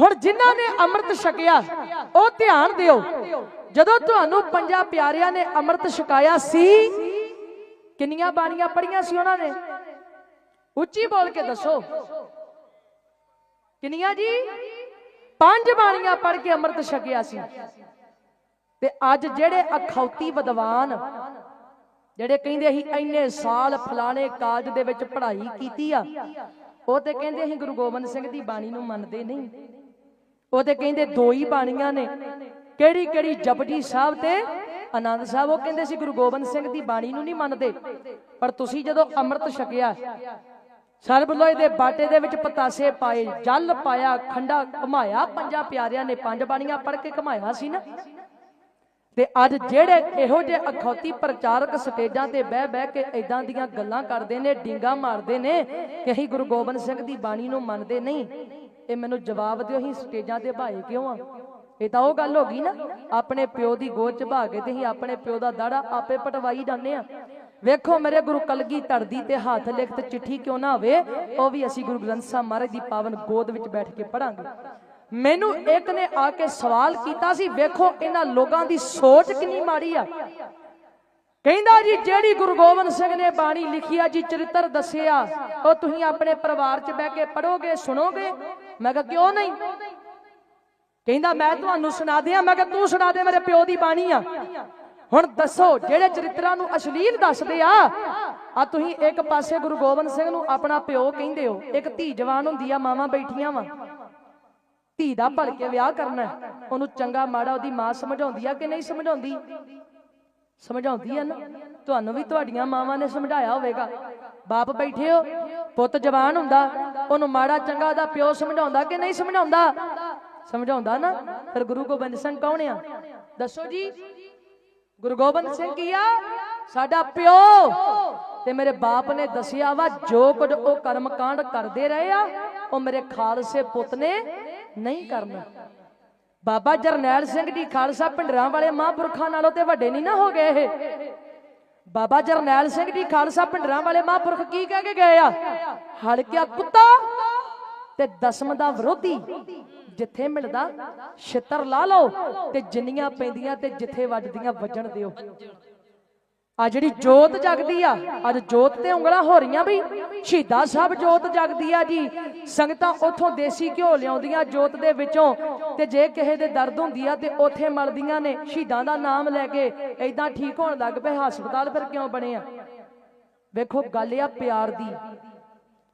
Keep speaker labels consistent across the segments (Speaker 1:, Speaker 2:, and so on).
Speaker 1: ਹੁਣ ਜਿਨ੍ਹਾਂ ਨੇ ਅੰਮ੍ਰਿਤ ਛਕਿਆ, ਉਹ ਧਿਆਨ ਦਿਓ। ਜਦੋਂ ਤੁਹਾਨੂੰ ਪੰਜਾਂ ਪਿਆਰਿਆਂ ਨੇ ਅੰਮ੍ਰਿਤ ਛਕਾਇਆ ਸੀ, ਕਿੰਨੀਆਂ ਬਾਣੀਆਂ ਪੜੀਆਂ ਸੀ ਉਹਨਾਂ ਨੇ? ਉੱਚੀ ਬੋਲ ਕੇ ਦੱਸੋ। ਕਿੰਨੀਆਂ ਜੀ? ਪੰਜ ਬਾਣੀਆਂ ਪੜ ਕੇ ਅੰਮ੍ਰਿਤ ਛਕਿਆ ਸੀ। ਤੇ ਅੱਜ ਜਿਹੜੇ ਅਖੌਤੀ ਵਿਦਵਾਨ, ਜਿਹੜੇ ਕਹਿੰਦੇ ਅਸੀਂ ਇੰਨੇ ਸਾਲ ਫਲਾਣੇ ਕਾਲਜ ਦੇ ਵਿੱਚ ਪੜ੍ਹਾਈ ਕੀਤੀ ਆ, ਉਹ ਤੇ ਕਹਿੰਦੇ ਅਸੀਂ ਗੁਰੂ ਗੋਬਿੰਦ ਸਿੰਘ ਦੀ ਬਾਣੀ ਨੂੰ ਮੰਨਦੇ ਨਹੀਂ। ਉਹ ਤੇ ਕਹਿੰਦੇ ਦੋ ਹੀ ਬਾਣੀਆਂ ਨੇ। ਕਿਹੜੀ ਕਿਹੜੀ ਜਪਜੀ ਸਾਹਿਬ ਤੇ ਆਨੰਦ ਸਾਹਿਬ, ਉਹ ਕਹਿੰਦੇ ਸੀ ਗੁਰੂ ਗੋਬਿੰਦ ਸਿੰਘ ਦੀ ਬਾਣੀ ਨੂੰ ਨਹੀਂ ਮੰਨਦੇ। ਪਰ ਤੁਸੀਂ ਜਦੋਂ ਅੰਮ੍ਰਿਤ ਛਕਿਆ ਸਰਬ ਲੋਏ ਦੇ ਬਾਟੇ ਦੇ ਵਿੱਚ ਪਤਾਸੇ ਪਾਏ, ਜਲ ਪਾਇਆ, ਖੰਡਾ ਘਮਾਇਆ, ਪੰਜਾਂ ਪਿਆਰਿਆਂ ਨੇ ਪੰਜ ਬਾਣੀਆਂ ਪੜ੍ਹ ਕੇ ਘਮਾਇਆ ਸੀ ਨਾ। ਤੇ ਅੱਜ ਜਿਹੜੇ ਇਹੋ ਜਿਹੇ ਅਖੌਤੀ ਪ੍ਰਚਾਰਕ ਸਟੇਜਾਂ ਤੇ ਬਹਿ ਬਹਿ ਕੇ ਇਦਾਂ ਦੀਆਂ ਗੱਲਾਂ ਕਰਦੇ ਨੇ, ਡਿੰਗਾ ਮਾਰਦੇ ਨੇ ਕਿ ਅਸੀਂ ਗੁਰੂ ਗੋਬਿੰਦ ਸਿੰਘ ਦੀ ਬਾਣੀ ਨੂੰ ਮੰਨਦੇ ਨਹੀਂ। ਇਹ ਮੈਨੂੰ ਜਵਾਬ ਦਿਓ, ਅਸੀਂ ਸਟੇਜਾਂ ਤੇ ਭਾਏ ਕਿਉਂ ਆ? ਇਹ ਤਾਂ ਉਹ ਗੱਲ ਹੋ ਗਈ ਨਾ, ਆਪਣੇ ਪਿਓ ਦੀ ਗੋਦ ਚ ਭਾ ਕੇ ਤੇ ਅਸੀਂ ਆਪਣੇ ਪਿਓ ਦਾ ਦਾੜਾ ਆਪੇ ਪਟਵਾਈ ਜਾਂਦੇ ਆ। ਵੇਖੋ ਮੇਰੇ ਗੁਰੂ ਕਲਗੀ ਧਰਦੀ ਤੇ ਹੱਥ ਲਿਖਤ ਚਿੱਠੀ ਕਿਉਂ ਨਾ ਹੋਵੇ ਉਹ ਵੀ ਅਸੀਂ ਗੁਰੂ ਗ੍ਰੰਥ ਸਾਹਿਬ ਮਹਾਰਾਜ ਦੀ ਪਾਵਨ ਗੋਦ ਵਿੱਚ ਬੈਠ ਕੇ ਪੜਾਂਗੇ ਮੈਨੂੰ ਇੱਕ ਨੇ ਆ ਕੇ ਸਵਾਲ ਕੀਤਾ ਸੀ, ਵੇਖੋ ਇਹਨਾਂ ਲੋਕਾਂ ਦੀ ਸੋਚ ਕਿੰਨੀ ਮਾੜੀ ਆ। ਕਹਿੰਦਾ ਜੀ, ਜਿਹੜੀ ਗੁਰੂ ਗੋਬਿੰਦ ਸਿੰਘ ਨੇ ਬਾਣੀ ਲਿਖੀ ਆ ਜੀ, ਚਰਿੱਤਰ ਦੱਸਿਆ, ਉਹ ਤੁਸੀਂ ਆਪਣੇ ਪਰਿਵਾਰ 'ਚ ਬਹਿ ਕੇ ਪੜੋਗੇ ਸੁਣੋਗੇ? ਮੈਂ ਕਿਹਾ, ਕਿਉਂ ਨਹੀਂ? ਕਹਿੰਦਾ, ਮੈਂ ਤੁਹਾਨੂੰ ਸੁਣਾ ਦਿਆਂ। ਮੈਂ ਕਿਹਾ, ਤੂੰ ਸੁਣਾ ਦੇ, ਮੇਰੇ ਪਿਓ ਦੀ ਬਾਣੀ ਆ। ਹੁਣ ਦੱਸੋ, ਜਿਹੜੇ ਚਰਿੱਤਰਾਂ ਨੂੰ ਅਸ਼ਲੀਲ ਦੱਸਦੇ ਆ ਆ ਤੁਸੀਂ ਇੱਕ ਪਾਸੇ ਗੁਰੂ ਗੋਬਿੰਦ ਸਿੰਘ ਨੂੰ ਆਪਣਾ ਪਿਓ ਕਹਿੰਦੇ ਹੋ। ਇੱਕ ਧੀ ਜਵਾਨ ਹੁੰਦੀ ਆ, ਮਾਵਾਂ ਬੈਠੀਆਂ ਵਾ। ਧੀ ਦਾ ਭੜ ਕੇ ਵਿਆਹ ਕਰਨਾ ਉਹਨੂੰ ਚੰਗਾ ਮਾੜਾ ਉਹਦੀ ਮਾਂ ਸਮਝਾਉਂਦੀ ਆ ਕਿ ਨਹੀਂ ਸਮਝਾਉਂਦੀ? ਸਮਝਾਉਂਦੀ ਆ ਨਾ। ਤੁਹਾਨੂੰ ਵੀ ਤੁਹਾਡੀਆਂ ਮਾਵਾਂ ਨੇ ਸਮਝਾਇਆ ਹੋਵੇਗਾ। ਬਾਪ ਬੈਠੇ ਹੋ, ਪੁੱਤ ਜਵਾਨ ਹੁੰਦਾ, ਉਹਨੂੰ ਮਾੜਾ ਚੰਗਾ ਉਹਦਾ ਪਿਓ ਸਮਝਾਉਂਦਾ ਕਿ ਨਹੀਂ ਸਮਝਾਉਂਦਾ? ਸਮਝਾਉਂਦਾ ਨਾ। ਫਿਰ ਗੁਰੂ ਗੋਬਿੰਦ ਸਿੰਘ ਕੌਣ ਆ? ਦੱਸੋ ਜੀ। ਗੁਰੂ ਗੋਬਿੰਦ ਸਿੰਘ ਕੀ ਆ? ਸਾਡਾ ਪਿਓ। ਤੇ ਮੇਰੇ ਬਾਪ ਨੇ ਦੱਸਿਆ ਵਾ, ਜੋ ਕੁਝ ਉਹ ਕਰਮ ਕਾਂਡ ਕਰਦੇ ਰਹੇ ਆ, ਉਹ ਮੇਰੇ ਖਾਲਸੇ ਪੁੱਤ ਨੇ ਨਹੀਂ ਕਰਨਾ। ਬਾਬਾ ਜਰਨੈਲ ਸਿੰਘ ਜੀ ਖਾਲਸਾ ਪਿੰਡਰਾਂ ਵਾਲੇ ਮਹਾਂਪੁਰਖਾਂ ਨਾਲੋਂ ਤੇ ਵੱਡੇ ਨਹੀਂ ਨਾ ਹੋ ਗਏ ਇਹ। ਬਾਬਾ ਜਰਨੈਲ ਸਿੰਘ ਜੀ ਖਾਲਸਾ ਪਿੰਡਰਾਂ ਵਾਲੇ ਮਹਾਂਪੁਰਖ ਕੀ ਕਹਿ ਕੇ ਗਏ ਆ? ਹਲਕਿਆ ਕੁੱਤਾ ਤੇ ਦਸਮ ਦਾ ਵਿਰੋਧੀ। ਜਿੱਥੇ ਮਿਲਦਾ ਛਿੱਤਰ ਲਾ ਲਓ ਤੇ ਜਿੰਨੀਆਂ ਪੈਂਦੀਆਂ ਤੇ ਜਿੱਥੇ ਵੱਜਦੀਆਂ ਵੱਜਣ ਦਿਓ। ਆ ਜਿਹੜੀ ਜੋਤ ਜਗਦੀ ਆ, ਅੱਜ ਜੋਤ ਤੇ ਉਂਗਲਾਂ ਹੋ ਰਹੀਆਂ ਵੀ ਸ਼ਹੀਦਾਂ ਸਾਹਿਬ ਜੋਤ ਜਗਦੀ ਆ ਜੀ। ਸੰਗਤਾਂ ਉਥੋਂ ਦੇਸੀ ਘਿਓ ਲਿਆਉਂਦੀਆਂ ਜੋਤ ਦੇ ਵਿੱਚੋਂ। ਤੇ ਜੇ ਕਿਸੇ ਦੇ ਦਰਦ ਹੁੰਦੀ ਆ ਤੇ ਉਥੇ ਮਲਦੀਆਂ ਨੇ, ਸ਼ਹੀਦਾਂ ਦਾ ਨਾਮ ਲੈ ਕੇ। ਐਦਾਂ ਠੀਕ ਹੋਣ ਲੱਗ ਪਏ, ਹਸਪਤਾਲ ਫਿਰ ਕਿਉਂ ਬਣੇ ਆ? ਵੇਖੋ, ਗੱਲ ਆ ਪਿਆਰ ਦੀ।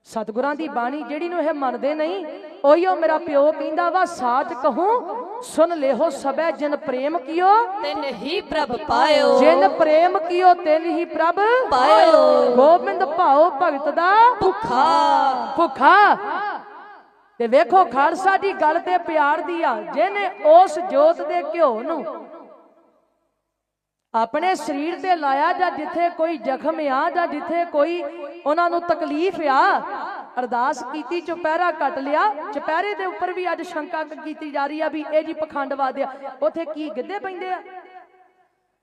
Speaker 1: ਸਤਿਗੁਰਾਂ ਦੀ ਬਾਣੀ, ਜਿਹੜੀ ਨੂੰ ਇਹ ਮੰਨਦੇ ਨਹੀਂ ਉਹੀਓ ਮੇਰਾ ਪਿਓ ਕਹਿੰਦਾ ਵਾ, ਸਾਚ ਕਹੂੰ ਸੁਣ ਲਿਓ ਸਬੈ ਜਿਨ ਪ੍ਰੇਮ ਕੀਓ।
Speaker 2: ਤਿਨ ਹੀ ਪ੍ਰਭ ਪਾਇਓ।
Speaker 1: ਜਿਨ ਪ੍ਰੇਮ ਕੀਓ ਤਿਨ ਹੀ ਪ੍ਰਭ
Speaker 2: ਪਾਇਓ।
Speaker 1: ਗੋਬਿੰਦ ਭਾਉ ਭਗਤ ਦਾ
Speaker 2: ਭੁੱਖਾ।
Speaker 1: ਭੁੱਖਾ। ਤੇ ਵੇਖੋ ਖਾਲਸਾ ਦੀ ਗੱਲ ਤੇ ਪਿਆਰ ਦੀ ਆ ਜਿਹਨੇ ਉਸ ਜੋਤ ਦੇ ਘਿਓ ਨੂੰ ਆਪਣੇ ਸਰੀਰ ਤੇ ਲਾਇਆ ਜਾਂ ਜਿੱਥੇ ਕੋਈ ਜ਼ਖਮ ਆ ਜਾਂ ਜਿੱਥੇ ਕੋਈ ਉਹਨਾਂ ਨੂੰ ਤਕਲੀਫ ਆ ਅਰਦਾਸ ਕੀਤੀ, ਚੁਪਹਿਰਾ ਕੱਟ ਲਿਆ। ਚੁਪਹਿਰੇ ਦੇ ਉੱਪਰ ਵੀ ਅੱਜ ਸ਼ੰਕਾ ਕੀਤੀ ਜਾ ਰਹੀ ਆ ਵੀ ਇਹ ਜੀ ਪਖੰਡਵਾਦ ਆ। ਉਥੇ ਕੀ ਗਿੱਧੇ ਪੈਂਦੇ ਆ?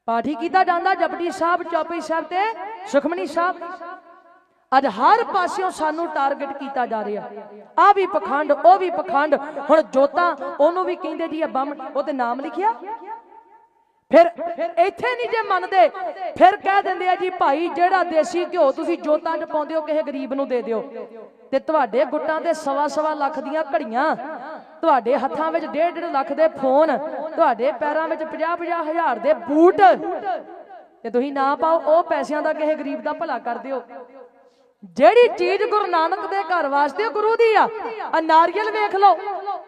Speaker 1: ਪਾਠੀ ਕੀਤਾ ਜਾਂਦਾ ਜਪਜੀ ਸਾਹਿਬ ਚੌਪਈ ਸਾਹਿਬ ਤੇ ਸੁਖਮਨੀ ਸਾਹਿਬ। ਅੱਜ ਹਰ ਪਾਸਿਓਂ ਸਾਨੂੰ ਟਾਰਗੇਟ ਕੀਤਾ ਜਾ ਰਿਹਾ। ਆ ਵੀ ਪਖੰਡ, ਉਹ ਵੀ ਪਖੰਡ। ਹੁਣ ਜੋਤਾਂ, ਉਹਨੂੰ ਵੀ ਕਹਿੰਦੇ ਜੀ ਇਹ ਬੰਮ ਉਹ ਤੇ ਨਾਮ ਲਿਖਿਆ? ਫਿਰ ਇੱਥੇ ਨਹੀਂ ਜੇ ਮੰਨਦੇ, ਫਿਰ ਕਹਿ ਦਿੰਦੇ ਆ ਜੀ, ਭਾਈ, ਜਿਹੜਾ ਦੇਸੀ ਘਿਓ ਤੁਸੀਂ ਜੋਤਾਂ 'ਚ ਪਾਉਂਦੇ ਹੋ, ਕਿਸੇ ਗਰੀਬ ਨੂੰ ਦੇ ਦਿਓ। ਤੇ ਤੁਹਾਡੇ ਗੁੱਟਾਂ ਦੇ ਸਵਾ ਸਵਾ ਲੱਖ ਦੀਆਂ ਘੜੀਆਂ, ਤੁਹਾਡੇ ਹੱਥਾਂ ਵਿੱਚ ਡੇਢ ਡੇਢ ਲੱਖ ਦੇ ਫੋਨ, ਤੁਹਾਡੇ ਪੈਰਾਂ ਵਿੱਚ 50 50 ਹਜ਼ਾਰ ਦੇ ਬੂਟ, ਤੇ ਤੁਸੀਂ ਨਾ ਪਾਓ, ਉਹ ਪੈਸਿਆਂ ਦਾ ਕਿਸੇ ਗਰੀਬ ਦਾ ਭਲਾ ਕਰ ਦਿਓ। ਜਿਹੜੀ ਚੀਜ਼ ਗੁਰੂ ਨਾਨਕ ਦੇ ਘਰ ਵਾਸਤੇ ਗੁਰੂ ਦੀ ਆ ਆ ਨਾਰੀਅਲ ਵੇਖ ਲਓ।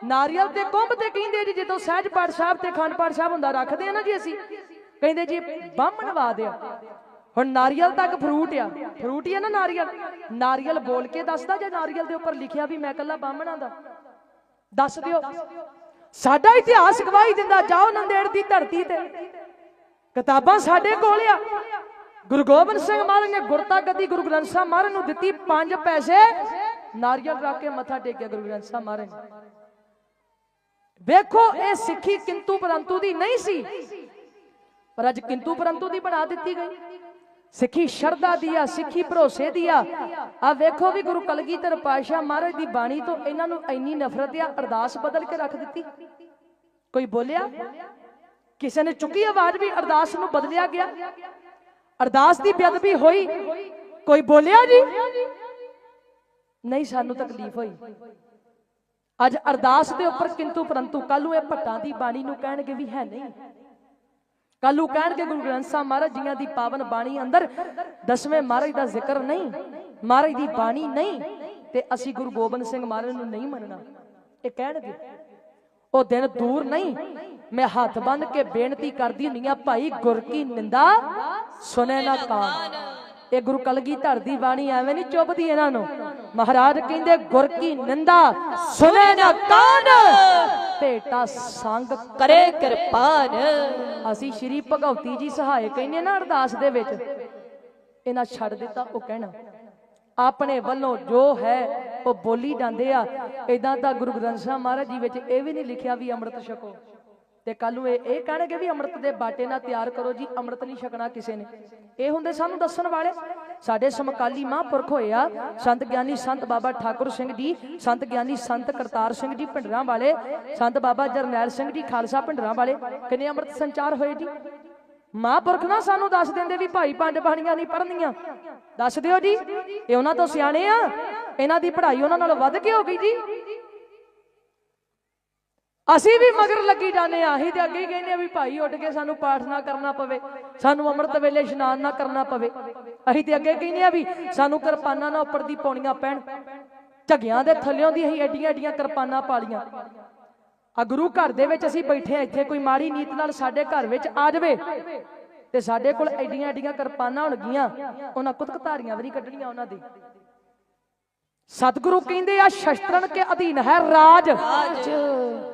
Speaker 1: ਨਾਰੀਅਲ ਤੇ ਕੁੰਭ ਤੇ ਕਹਿੰਦੇ ਜੀ, ਜਦੋਂ ਸਹਿਜ ਪਾਠ ਸਾਹਿਬ ਤੇ ਖੰਡ ਪਾਠ ਸਾਹਿਬ ਹੁੰਦਾ, ਰੱਖਦੇ ਆ ਨਾ ਜੀ ਅਸੀਂ। ਕਹਿੰਦੇ ਜੀ ਬਾਹਮਣ ਆ ਹੁਣ ਨਾਰੀਅਲ ਤੱਕ ਫਰੂਟ ਆ। ਫਰੂਟ ਹੀ ਆ ਨਾ ਨਾਰੀਅਲ। ਨਾਰੀਅਲ ਬੋਲ ਕੇ ਦੱਸਦਾ ਜੇ ਨਾਰੀਅਲ ਦੇ ਉੱਪਰ ਲਿਖਿਆ ਵੀ ਮੈਂ ਕੱਲਾ ਬਾਹਮਣਾਂ ਦਾ? ਦੱਸ ਦਿਓ। ਸਾਡਾ ਇਤਿਹਾਸ ਗਵਾਹੀ ਦਿੰਦਾ, ਜਾਓ ਨੰਦੇੜ ਦੀ ਧਰਤੀ ਤੇ। ਕਿਤਾਬਾਂ ਸਾਡੇ ਕੋਲ ਆ। ਗੁਰੂ ਗੋਬਿੰਦ ਸਿੰਘ ਮਹਾਰਾਜ ਨੇ ਗੁਰਤਾ ਗੱਦੀ ਗੁਰੂ ਗ੍ਰੰਥ ਸਾਹਿਬ ਮਹਾਰਾਜ ਨੂੰ ਦਿੱਤੀ 5 ਪੈਸੇ, ਨਾਰੀਅਲ ਰੱਖ ਕੇ ਮੱਥਾ ਟੇਕਿਆ ਗੁਰੂ ਗ੍ਰੰਥ ਸਾਹਿਬ ਮਹਾਰਾਜ ਨੇ। ਵੇਖੋ, ਇਹ ਸਿੱਖੀ ਕਿੰਤੂ ਪਰੰਤੂ ਦੀ ਨਹੀਂ ਸੀ, ਪਰ ਅੱਜ ਕਿੰਤੂ ਪਰੰਤੂ ਦੀ ਬਣਾ ਦਿੱਤੀ ਗਈ। ਸਿੱਖੀ ਸ਼ਰਧਾ ਦੀ ਆ, ਸਿੱਖੀ ਭਰੋਸੇ ਦੀ ਆ। ਆ ਵੇਖੋ ਵੀ ਗੁਰੂ ਕਲਗੀਧਰ ਪਾਤਸ਼ਾਹ ਮਹਾਰਾਜ ਦੀ ਬਾਣੀ ਤੋਂ ਇਹਨਾਂ ਨੂੰ ਇੰਨੀ ਨਫ਼ਰਤ ਆ ਅਰਦਾਸ ਬਦਲ ਕੇ ਰੱਖ ਦਿੱਤੀ। ਕੋਈ ਬੋਲਿਆ? ਕਿਸੇ ਨੇ ਚੁੱਕੀ ਆਵਾਜ਼ ਵੀ ਅਰਦਾਸ ਨੂੰ ਬਦਲਿਆ ਗਿਆ? ਅਰਦਾਸ ਦੀ ਬੇਅਦਬੀ ਹੋਈ। ਕੋਈ ਬੋਲਿਆ ਜੀ? ਨਹੀਂ, ਸਾਨੂੰ ਤਕਲੀਫ ਹੋਈ। ਅੱਜ ਅਰਦਾਸ ਦੇ ਉੱਪਰ ਕਿੰਤੂ ਪਰੰਤੂ ਕੱਲ ਨੂੰ ਇਹ ਭੱਟਾਂ ਦੀ ਬਾਣੀ ਨੂੰ ਕਹਿਣਗੇ ਵੀ ਹੈ ਨਹੀਂ। ਕੱਲ ਨੂੰ ਕਹਿਣਗੇ ਗੁਰੂ ਗ੍ਰੰਥ ਸਾਹਿਬ ਮਹਾਰਾਜ ਜੀਆਂ ਦੀ ਪਾਵਨ ਬਾਣੀ ਅੰਦਰ ਦਸਵੇਂ ਮਹਾਰਾਜ ਦਾ ਜ਼ਿਕਰ ਨਹੀਂ, ਮਹਾਰਾਜ ਦੀ ਬਾਣੀ ਨਹੀਂ, ਤੇ ਅਸੀਂ ਗੁਰੂ ਗੋਬਿੰਦ ਸਿੰਘ ਮਹਾਰਾਜ ਨੂੰ ਨਹੀਂ ਮੰਨਣਾ। ਇਹ ਕਹਿਣਗੇ, ਉਹ ਦਿਨ ਦੂਰ ਨਹੀਂ ਮੈਂ ਹੱਥ ਬੰਨ ਕੇ ਬੇਨਤੀ ਕਰਦੀ ਹੁੰਨੀ ਆ ਭਾਈ ਗੁਰ ਕੀ ਨਿੰਦਾ ਸੁਨੇ ਨਾ ਕਾਨ ਇਹ ਗੁਰੂ ਕਲਗੀਧਰ ਦੀ ਬਾਣੀ ਐਵੇਂ ਨਹੀਂ ਚੁੱਭਦੀ ਇਹਨਾਂ ਨੂੰ। ਮਹਾਰਾਜ ਕਹਿੰਦੇ, ਗੁਰ ਕੀ ਨਿੰਦਾ ਸੁਨੇ ਨਾ ਕਾਨ ਭੇਟਾ ਸੰਗ
Speaker 2: ਕਰੇ ਕਿਰਪਾਨ।
Speaker 1: ਅਸੀਂ ਸ਼੍ਰੀ ਭਗਉਤੀ ਜੀ ਸਹਾਇ ਕਹਿੰਦੇ ਨਾ ਅਰਦਾਸ ਦੇ ਵਿੱਚ। ਇਹਨਾਂ ਛੱਡ ਦਿੱਤਾ, ਉਹ ਕਹਿਣਾ, ਆਪਣੇ ਵੱਲੋਂ ਜੋ ਹੈ, ਉਹ ਬੋਲੀ ਜਾਂਦੇ ਆ। ਇਦਾਂ ਤਾਂ ਗੁਰੂ ਗ੍ਰੰਥ ਸਾਹਿਬ ਮਹਾਰਾਜ ਜੀ ਵਿੱਚ ਇਹ ਵੀ ਨਹੀਂ ਲਿਖਿਆ ਵੀ ਅੰਮ੍ਰਿਤ ਛਕੋ। ਤੇ ਕੱਲ ਨੂੰ ਇਹ ਇਹ ਕਹਿਣਗੇ ਵੀ ਅੰਮ੍ਰਿਤ ਦੇ ਬਾਟੇ ਨਾਲ ਤਿਆਰ ਕਰੋ ਜੀ, ਅੰਮ੍ਰਿਤ ਨਹੀਂ ਛਕਣਾ ਕਿਸੇ ਨੇ। ਇਹ ਹੁੰਦੇ ਸਾਨੂੰ ਦੱਸਣ ਵਾਲੇ। ਸਾਡੇ ਸਮਕਾਲੀ ਮਹਾਂਪੁਰਖ ਹੋਏ ਆ, ਸੰਤ ਗਿਆਨੀ ਸੰਤ ਬਾਬਾ ਠਾਕੁਰ ਸਿੰਘ ਜੀ, ਸੰਤ ਗਿਆਨੀ ਸੰਤ ਕਰਤਾਰ ਸਿੰਘ ਜੀ ਭਿੰਡਰਾਂ ਵਾਲੇ, ਸੰਤ ਬਾਬਾ ਜਰਨੈਲ ਸਿੰਘ ਜੀ ਖਾਲਸਾ ਭਿੰਡਰਾਂ ਵਾਲੇ। ਕਿੰਨੇ ਅੰਮ੍ਰਿਤ ਸੰਚਾਰ ਹੋਏ ਜੀ? ਮਹਾਂਪੁਰਖ ਨਾ ਸਾਨੂੰ ਦੱਸ ਦਿੰਦੇ ਵੀ ਭਾਈ ਪੰਜ ਬਾਣੀਆਂ ਨਹੀਂ ਪੜ੍ਹਨੀਆਂ। ਦੱਸ ਦਿਓ ਜੀ, ਇਹ ਉਹਨਾਂ ਤੋਂ ਸਿਆਣੇ ਆ। ਇਹਨਾਂ ਦੀ ਪੜ੍ਹਾਈ ਉਹਨਾਂ ਨਾਲੋਂ ਵੱਧ ਕੇ ਹੋ ਗਈ ਜੀ। ਅਸੀਂ ਵੀ ਮਗਰ ਲੱਗੀ ਜਾਂਦੇ ਆ ਅਸੀਂ ਤੇ ਅੱਗੇ ਹੀ ਕਹਿੰਦੇ ਆ ਵੀ ਭਾਈ ਉੱਠ ਕੇ ਸਾਨੂੰ ਪਾਠ ਨਾ ਕਰਨਾ ਪਵੇ, ਸਾਨੂੰ ਅੰਮ੍ਰਿਤ ਵੇਲੇ ਇਸ਼ਨਾਨ ਨਾ ਕਰਨਾ ਪਵੇ। ਅਸੀਂ ਤੇ ਅੱਗੇ ਕਹਿੰਦੇ ਆ ਵੀ ਸਾਨੂੰ ਕਿਰਪਾਨਾਂ ਨਾ ਉੱਪਰ ਦੀ ਪਾਉਣੀਆਂ ਪੈਣ। ਝਗਿਆਂ ਦੇ ਥੱਲਿਓਂ ਦੀ ਅਸੀਂ ਐਡੀਆਂ ਐਡੀਆਂ ਕਿਰਪਾਨਾਂ ਪਾਲੀਆਂ ਆ ਗੁਰੂ ਘਰ ਦੇ ਵਿੱਚ ਅਸੀਂ ਬੈਠੇ ਆ ਇੱਥੇ ਕੋਈ ਮਾੜੀ ਨੀਤ ਨਾਲ ਸਾਡੇ ਘਰ ਵਿੱਚ ਆ ਜਾਵੇ ਤੇ ਸਾਡੇ ਕੋਲ ਐਡੀਆਂ ਐਡੀਆਂ ਕਿਰਪਾਨਾਂ ਹੋਣਗੀਆਂ, ਉਹਨਾਂ ਕੁਤਕਧਾਰੀਆਂ ਵੀ ਨਹੀਂ ਕੱਢਣੀਆਂ ਉਹਨਾਂ ਦੀ। ਸਤਿਗੁਰੂ ਕਹਿੰਦੇ ਆ ਸ਼ਸਤਰਨ ਕੇ ਅਧੀਨ ਹੈ ਰਾਜ।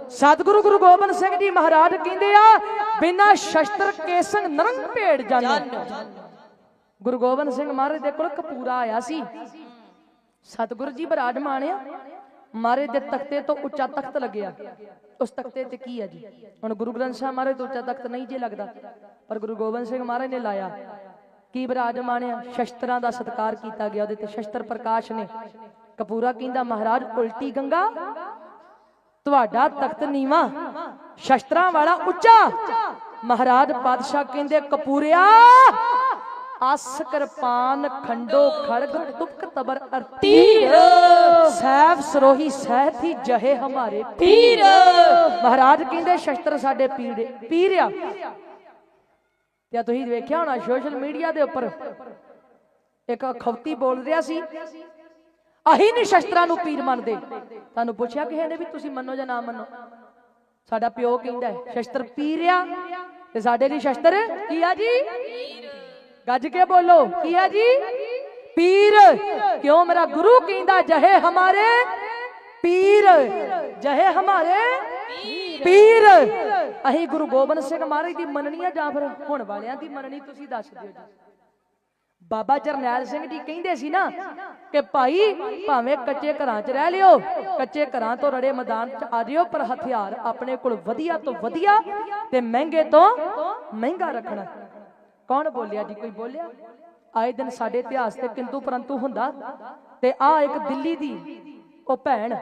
Speaker 1: ਸਤਿਗੁਰੂ ਗੁਰੂ ਗੋਬਿੰਦ ਸਿੰਘ ਜੀ ਮਹਾਰਾਜ ਕਹਿੰਦੇ ਆ ਬਿਨਾ ਸ਼ਸਤਰ ਕੇ ਸੰਗ ਨਰੰਗ ਭੇੜ ਜਨ ਗੁਰੂ ਗੋਬਿੰਦ ਸਿੰਘ ਮਹਾਰਾਜ ਦੇ ਕੋਲ ਕਪੂਰਾ ਆਇਆ ਸੀ। ਸਤਿਗੁਰੂ ਜੀ ਬਿਰਾਜਮਾਨ ਆ। ਮਹਾਰਾਜ ਦੇ ਤਖਤੇ ਤੋਂ ਉੱਚਾ ਤਖਤ ਲੱਗਿਆ। ਉਸ ਤਖਤੇ ਤੇ ਕੀ ਹੈ ਜੀ? ਹੁਣ ਗੁਰੂ ਗ੍ਰੰਥ ਸਾਹਿਬ ਮਹਾਰਾਜ ਤੋਂ ਉੱਚਾ ਤਖਤ ਨਹੀਂ ਜੇ ਲੱਗਦਾ। ਪਰ ਗੁਰੂ ਗੋਬਿੰਦ ਸਿੰਘ ਮਹਾਰਾਜ ਨੇ ਲਾਇਆ। ਕੀ ਬਿਰਾਜਮਾਨ ਆ? ਸ਼ਸਤਰਾਂ ਦਾ ਸਤਿਕਾਰ ਕੀਤਾ ਗਿਆ। ਉਹਦੇ ਤੇ ਸ਼ਸਤਰ ਪ੍ਰਕਾਸ਼ ਨੇ। ਕਪੂਰਾ ਕਹਿੰਦਾ, ਮਹਾਰਾਜ, ਉਲਟੀ ਗੰਗਾ, ਤੁਹਾਡਾ ਤਖਤ ਨੀਵਾ, ਸ਼ਸਤਰਾਂ ਵਾਲਾ ਉੱਚਾ। ਮਹਾਰਾਜ ਪਾਤਸ਼ਾਹ ਕਹਿੰਦੇ, ਕਪੂਰਿਆ ਅਸ ਕਿਰਪਾਨ ਖੰਡੋ ਖੜਗ ਤੁਪਕ ਤਬਰ ਅਰਤੀ ਸੈਫ ਸਰੋਹੀ ਸਹਿਥੀ ਜਹੇ ਹਮਾਰੇ
Speaker 2: ਪੀਰ।
Speaker 1: ਮਹਾਰਾਜ ਕਹਿੰਦੇ, ਸ਼ਸਤਰ ਸਾਡੇ ਪੀਰ ਦੇ ਤੇ ਤੁਸੀਂ ਵੇਖਿਆ ਹੋਣਾ, ਸੋਸ਼ਲ ਮੀਡੀਆ ਦੇ ਉੱਪਰ ਇੱਕ ਖੌਤੀ ਬੋਲ ਰਿਹਾ ਸੀ। ਅਹੀਂ ਨਹੀਂ ਸ਼ਸਤਰਾਂ ਨੂੰ ਪੀਰ ਮੰਨਦੇ। ਤੁਹਾਨੂੰ ਪੁੱਛਿਆ ਕਿਸੇ ਨੇ ਵੀ ਤੁਸੀਂ ਮੰਨੋ ਜਾਂ ਨਾ ਮੰਨੋ? ਸਾਡਾ ਪਿਓ ਕਹਿੰਦਾ ਸ਼ਸਤਰ ਪੀਰ ਤੇ ਸਾਡੇ ਲਈ ਸ਼ਸਤਰ ਕੀ ਆ ਜੀ? ਗੱਜ ਕੇ ਬੋਲੋ, ਕੀ ਆ ਜੀ? ਪੀਰ। ਕਿਉਂ ਮੇਰਾ ਗੁਰੂ ਕਹਿੰਦਾ, ਜਹੇ ਹਮਾਰੇ? ਪੀਰ। ਜਹੇ ਹਮਾਰੇ? ਪੀਰ। ਅਹੀਂ ਗੁਰੂ ਗੋਬਿੰਦ ਸਿੰਘ ਮਹਾਰਾਜ ਦੀ ਮੰਨਣੀ ਆ ਜਾਂ ਫਿਰ ਹੁਣ ਵਾਲਿਆਂ ਦੀ ਮੰਨਣੀ, ਤੁਸੀਂ ਦੱਸ ਦਿਓ ਜੀ। ਬਾਬਾ ਜਰਨੈਲ ਸਿੰਘ ਜੀ ਕਹਿੰਦੇ ਸੀ ਨਾ ਕਿ ਭਾਈ, ਭਾਵੇਂ ਕੱਚੇ ਘਰਾਂ 'ਚ ਰਹਿ ਲਿਓ, ਕੱਚੇ ਘਰਾਂ ਤੋਂ ਰੜੇ ਮੈਦਾਨ 'ਚ ਆ ਜਿਓ, ਪਰ ਹਥਿਆਰ ਆਪਣੇ ਕੋਲ ਵਧੀਆ ਤੋਂ ਵਧੀਆ ਤੇ ਮਹਿੰਗੇ ਤੋਂ ਮਹਿੰਗਾ ਰੱਖਣਾ। ਕੌਣ ਬੋਲਿਆ ਜੀ? ਕੋਈ ਬੋਲਿਆ? ਆਏ ਦਿਨ ਸਾਡੇ ਇਤਿਹਾਸ ਤੇ ਕਿੰਤੂ ਪਰੰਤੂ ਹੁੰਦਾ ਤੇ ਆ ਇੱਕ ਦਿੱਲੀ ਦੀ ਉਹ ਭੈਣ